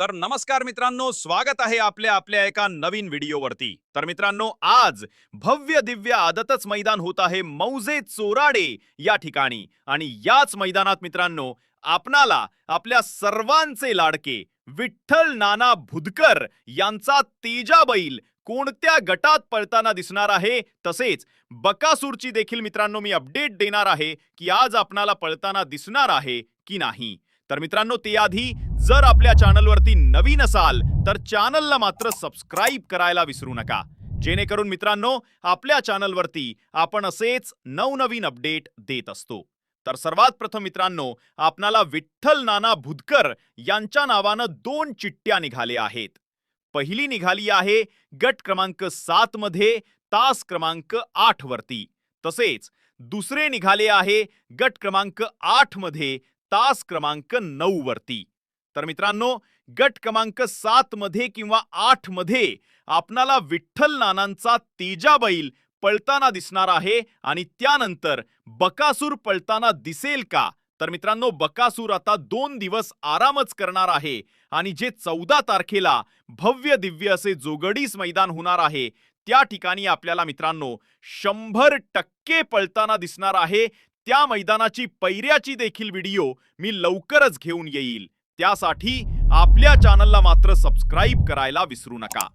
तर नमस्कार मित्रांनो स्वागत आहे आपल्या आपल्या एका नवीन व्हिडिओवरती. तर मित्रांनो आज भव्य दिव्य आदतच मैदान होत आहे मौजे चोराडे या ठिकाणी. आणि याच मैदानात मित्रांनो आपणाला आपल्या सर्वांचे लाडके विठ्ठल नाना भुदकर यांचा तेजा बैल कोणत्या गटात पळताना दिसणार आहे? तसेच बकासूरची देखील मित्रांनो मी अपडेट देणार आहे की आज आपणाला पळताना दिसणार आहे की नाही. तर मित्रांनो ते आधी जर आपल्या चॅनलवरती नवीन असाल तर चॅनलला मात्र सबस्क्राईब करायला विसरू नका. जेणेकरून मित्रांनो आपल्या चॅनलवरती आपण असेच नवनवीन अपडेट देत असतो. तर सर्वात प्रथम मित्रांनो आपणाला विठ्ठल नाना भुदकर यांच्या नावानं दोन चिठ्ठ्या निघाल्या आहेत. पहिली निघाली आहे गट क्रमांक सात मध्ये तास क्रमांक आठ वरती. तसेच दुसरे निघाले आहे गट क्रमांक आठमध्ये तास क्रमांक नऊ वरती. तर मित्रांनो गट क्रमांक सात मध्ये किंवा आठमध्ये आपणाला विठ्ठल नानांचा तेजा बैल पळताना दिसणार आहे आणि त्यानंतर बकासूर पळताना दिसेल का? तर मित्रांनो बकासूर आता दोन दिवस आरामच करणार आहे आणि जे चौदा तारखेला भव्य दिव्य असे जोगडीस मैदान होणार आहे त्या ठिकाणी आपल्याला मित्रांनो शंभर टक्के पळताना दिसणार आहे त्या मैदानाची पैऱ्याची देखील व्हिडिओ मी लवकरच घेऊन येईल. त्यासाठी आपल्या चॅनलला मात्र सबस्क्राईब करायला विसरू नका.